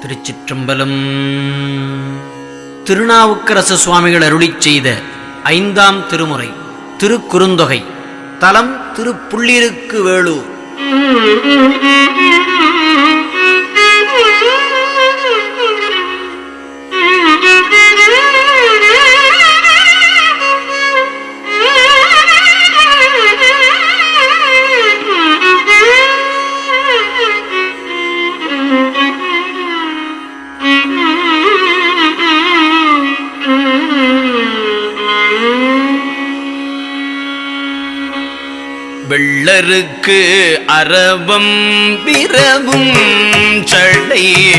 திருச்சிற்றம்பலம். திருநாவுக்கரசு சுவாமிகள் அருளிச் செய்த ஐந்தாம் திருமுறை திருக்குறுந்தொகை. தலம் திருப்புள்ளிருக்கு வேளூர் எனக்கு அரவம் பிறவும் சடையே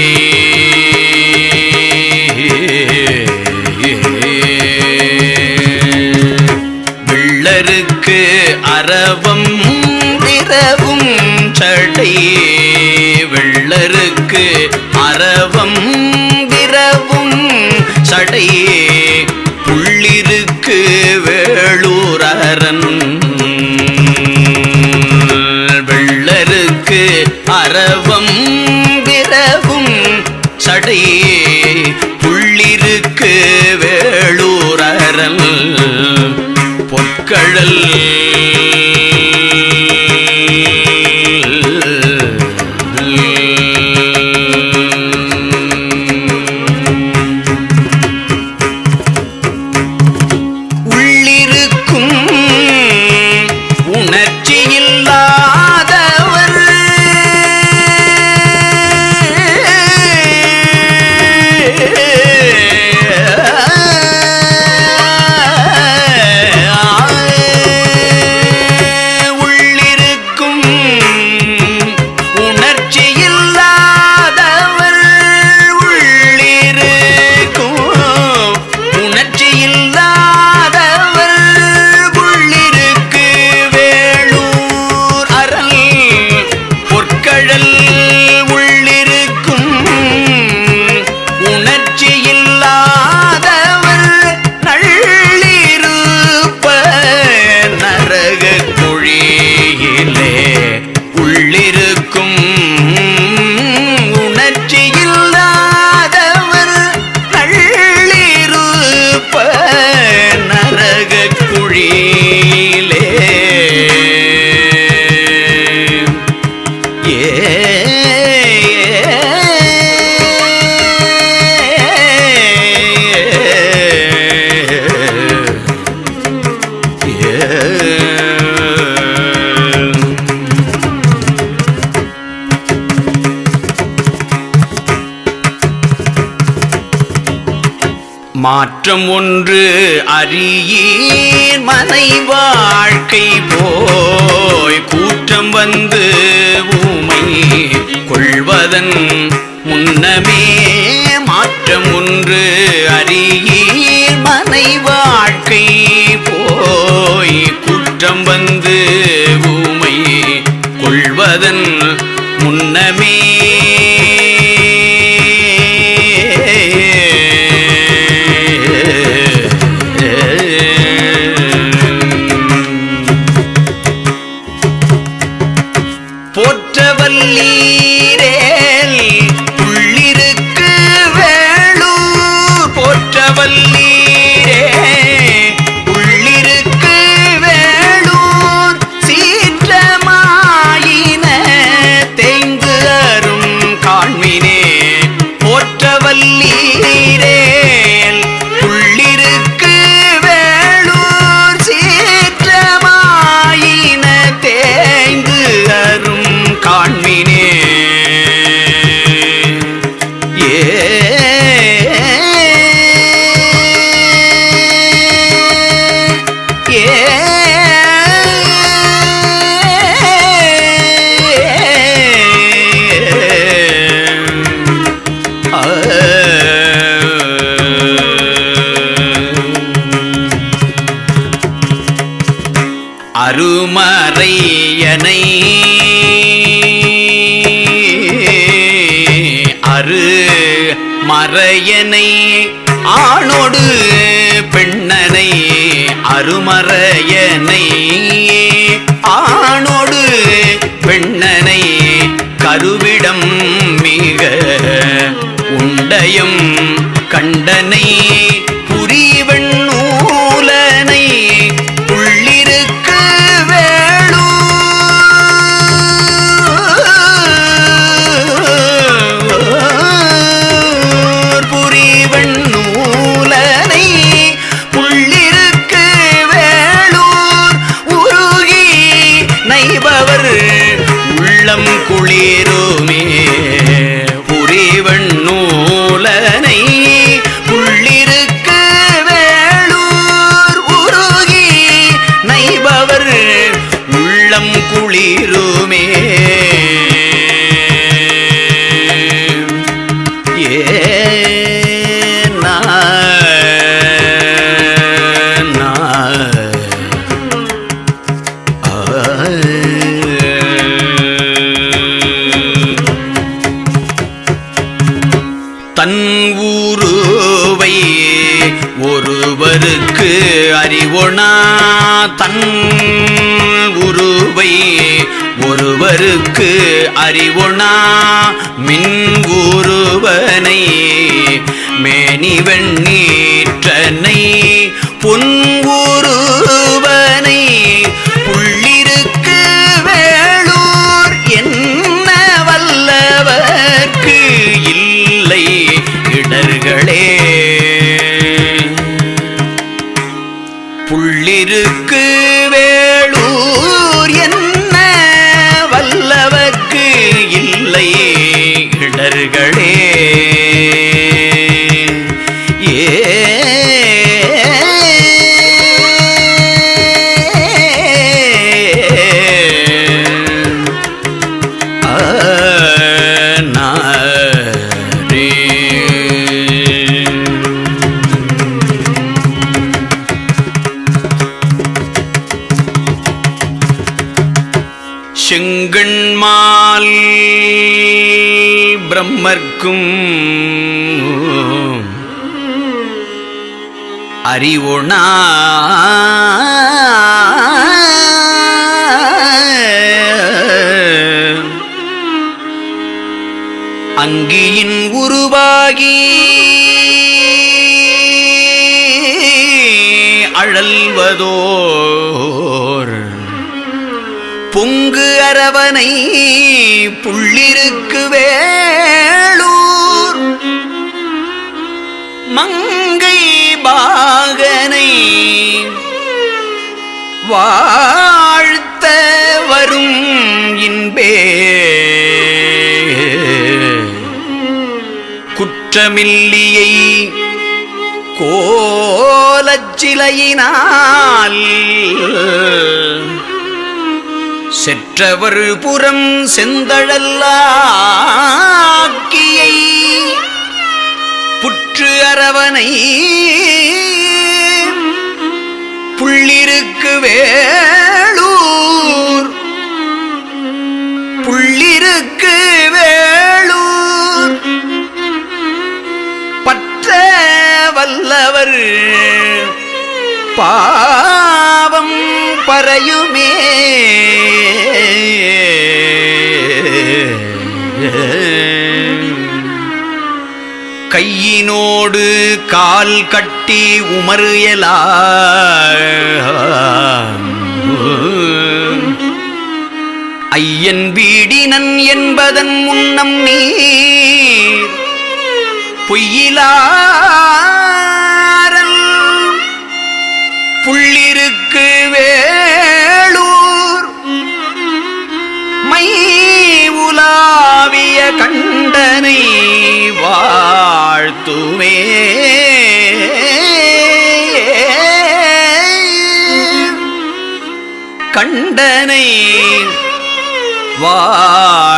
வெள்ளருக்கு அரவம் பிறவும் சடையே வெள்ளருக்கு அரவம் பிறவும் சடையே அரவம் விரவும் சடையே புள்ளிருக்கு வேளூரரல் பொற்கழல் மாற்றம் ஒன்று அறியீர் மனை வாழ்க்கை போய் கூற்றம் வந்து ஊமை கொள்வதன் முன்னமே மாற்றம் ஒன்று அருமறையனை அரு மறையனை ஆணோடு பெண்ணனை அருமறையனை. ஆணோடு பெண்ணனை கருவிடம் மிக உண்டயம் கண்டனை அறிவொணா மின் குருவனை மேனி செங்கண்மால் பிரம்மர்க்கும் அறிவுணா அங்கியின் உருவாகி அழல்வதோர் பொங்க அரவனை புள்ளிருக்கு வேளூர் மங்கை பாகனை வாழ்த்த வரும் இன்பே. குற்றமில்லியை கோலச்சிலையினால் செற்றவர் புறம் செந்தழல்லாக்கியை புற்று அரவனை புள்ளிருக்கு வேளூர் புள்ளிருக்கு வேளூர் பற்ற வல்லவர் பா பறையுமே. கையினோடு கால் கட்டி உமறுயலா ஐயன் வீடினன் என்பதன் முன்னம் நீர். பொய்யிலாரல். புள்ளிருக்கு வேளூர் மை உலாவிய கண்டனை வாழ்த்துமே. கண்டனை வாழ்த்துமே.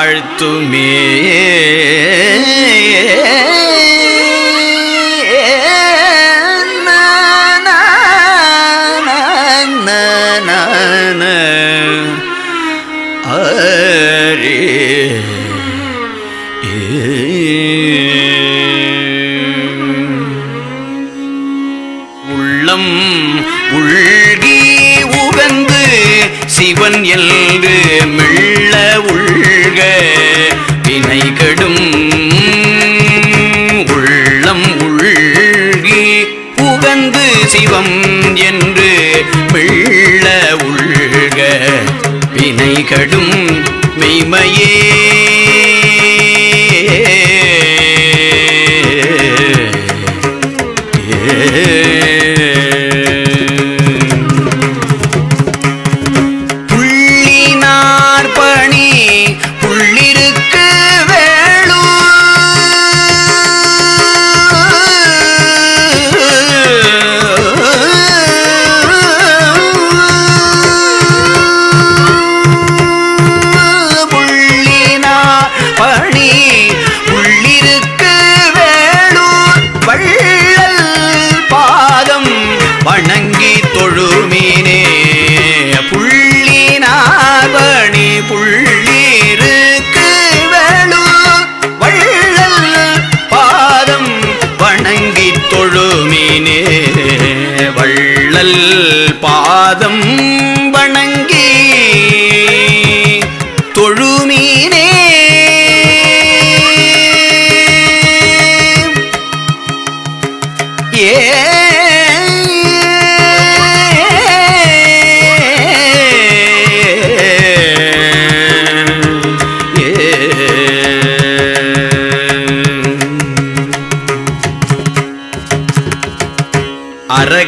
சிவம் என்று பிள்ள உள்க வினை கடும் மெய்மையே.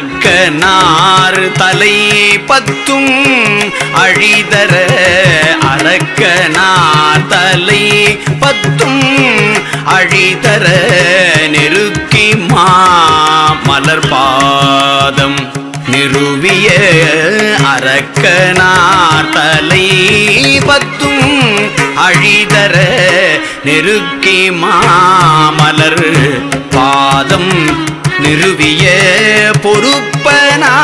அரக்கனார் தலை பத்தும் அழிதர அரக்கனார் தலை பத்தும் அழிதர மலர் பாதம் நிறுவிய அரக்கனார் தலை பத்தும் அழிதர நெருக்கி மாமலர் பாதம் நிறுவிய பொறுப்பனாரூரை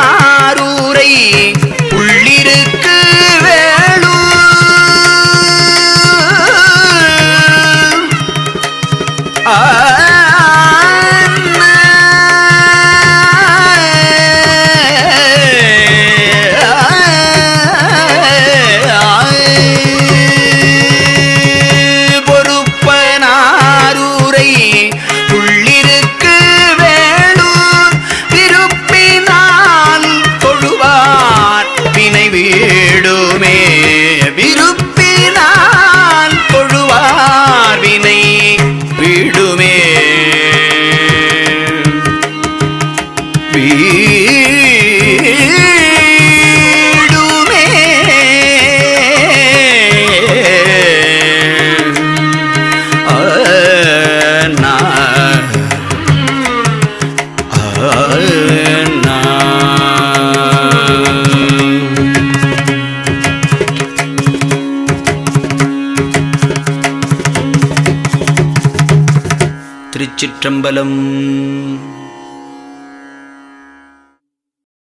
திருச்சிற்றம்பலம்